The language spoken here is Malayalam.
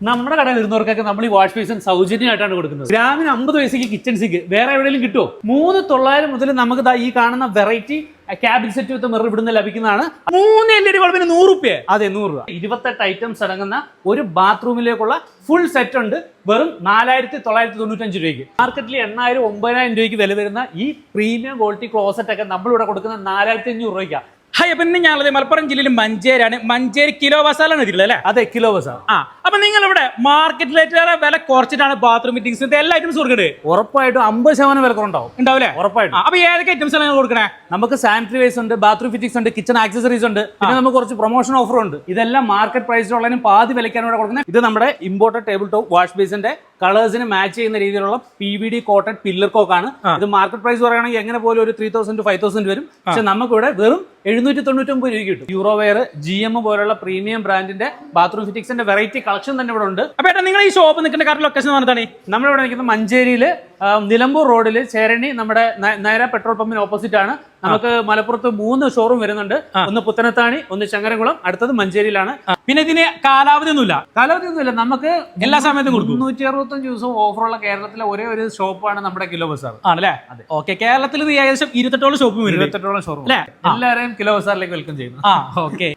നമ്മുടെ കടയിൽ വരുന്നവർക്കൊക്കെ നമ്മൾ ഈ വാഷ് ബേസിൻ സൗജന്യമായിട്ടാണ് കൊടുക്കുന്നത്. ഗ്രാമിന് അമ്പത് പൈസക്ക് കിച്ചൺ സിങ്ക് വേറെ എവിടെയെങ്കിലും കിട്ടുമോ മൂന്ന് തൊള്ളായിരം മുതൽ നമുക്ക് ഈ കാണുന്ന variety cabin set with mirror ഇവിടുന്ന് ലഭിക്കുന്നതാണ്. മൂന്ന് എൽ ഇ ഡി നൂറ് റുപ്യ. അതെ നൂറ് രൂപ. ഇരുപത്തെട്ട് ഐറ്റംസ് അടങ്ങുന്ന ഒരു ബാത്റൂമിലേക്കുള്ള ഫുൾ സെറ്റ് ഉണ്ട്. വെറും നാലായിരത്തി തൊള്ളായിരത്തി തൊണ്ണൂറ്റഞ്ച് രൂപയ്ക്ക്. മാർക്കറ്റിൽ എണ്ണായിരം ഒമ്പതിനായിരം രൂപയ്ക്ക് വില വരുന്ന ഈ പ്രീമിയം ക്വാളിറ്റി ക്ലോസറ്റ് ഒക്കെ നമ്മളിവിടെ കൊടുക്കുന്ന നാലായിരത്തി അഞ്ഞൂറ് രൂപയ്ക്കാണ് ഹായ് അപ്പൊ ഇന്ന് ഞാനുള്ളത് മലപ്പുറം ജില്ലയിൽ മഞ്ചേരിയാണ്. മഞ്ചേരി കിലോ മസാലാണ് എത്തിയിട്ടുള്ളത് അല്ലേ? അതെ കിലോ ബസാർ ആ അപ്പൊ നിങ്ങൾ ഇവിടെ മാർക്കറ്റിലേറ്റേറെ വില കുറച്ചിട്ടാണ് ബാത്റൂം ഫിറ്റിംഗ്സ് എല്ലാ ഐറ്റംസ് കൊടുക്കുന്നത് ഉറപ്പായിട്ടും അമ്പത് ശതമാനം വില കുറവുണ്ടാവും. ഉണ്ടാവില്ലേ ഉറപ്പായിട്ടും. അപ്പൊ ഏതൊക്കെ ഐറ്റംസ് ആണ് കൊടുക്കണേ? നമുക്ക് സാനിറ്ററി വേസ് ഉണ്ട് ബാത്റൂം ഫിറ്റിംഗ്സ് ഉണ്ട് കിച്ചൺ ആക്സസറീസ് ഉണ്ട്. പിന്നെ നമുക്ക് കുറച്ച് പ്രൊമോഷൻ ഓഫർ ഉണ്ട്. ഇതെല്ലാം മാർക്കറ്റ് പ്രൈസിലുള്ളതിനും പാതി വിലയ്ക്കാണ് ഇവിടെ കൊടുക്കുന്നത്. ഇത് നമ്മുടെ ഇമ്പോർട്ടഡ് ടേബിൾ ടോപ്പ് വാഷ് ബേസിന്റെ കളേഴ്സിന് മാച്ച് ചെയ്യുന്ന രീതിയിലുള്ള P V D cotton pillar കോക്കാണ് ഇത് മാർക്കറ്റ് പ്രൈസ് പറയുകയാണെങ്കിൽ എങ്ങനെ പോലും ഒരു ത്രീ തൗസൻഡ് ഫൈവ് തൗസൻഡ് വരും. പക്ഷെ നമുക്കിവിടെ വെറും എഴുന്നൂറ്റി തൊണ്ണൂറ്റൊമ്പത് രൂപ കിട്ടും. യൂറോവെയർ ജി എം പോലുള്ള പ്രീമിയം ബ്രാൻഡിന്റെ ബാത്റൂം ഫിറ്റിക്സിന്റെ വെറൈറ്റി കളക്ഷൻ തന്നെ ഇവിടെ ഉണ്ട്. അപ്പൊ നിങ്ങൾ ഈ ഷോപ്പ് നിൽക്കുന്ന കാര്യം ലൊക്കേഷൻ നമ്മൾ നമ്മളിവിടെ നിൽക്കുന്നത് മഞ്ചേരിയിൽ നിലമ്പൂർ റോഡിൽ ചേരണി നമ്മുടെ നയര പെട്രോൾ പമ്പിന് ഓപ്പോസിറ്റ് ആണ്. നമുക്ക് മലപ്പുറത്ത് മൂന്ന് ഷോറൂം വരുന്നുണ്ട്. ഒന്ന് പുത്തനത്താണി ഒന്ന് ചങ്ങരംകുളം അടുത്തത് മഞ്ചേരിയിലാണ്. പിന്നെ ഇതിന് കാലാവധി ഒന്നുമില്ല. കാലാവധി ഒന്നുമില്ല. നമുക്ക് എല്ലാ സമയത്തും കൊടുക്കും. മുന്നൂറ്റി അറുപത്തഞ്ച് ദിവസവും ഓഫറുള്ള കേരളത്തിലെ ഒരേ ഒരു ഷോപ്പാണ് നമ്മുടെ കിലോ ബസാർ. ആണല്ലേ? ഓക്കെ. കേരളത്തിൽ ഏകദേശം ഇരുപത്തെട്ടോളം ഷോപ്പും ഇരുപത്തെട്ടോളം ഷോറൂം അല്ലേ? എല്ലാവരെയും കിലോ ബസാറിലേക്ക് വെൽക്കം ചെയ്യുന്നു. ഓക്കെ.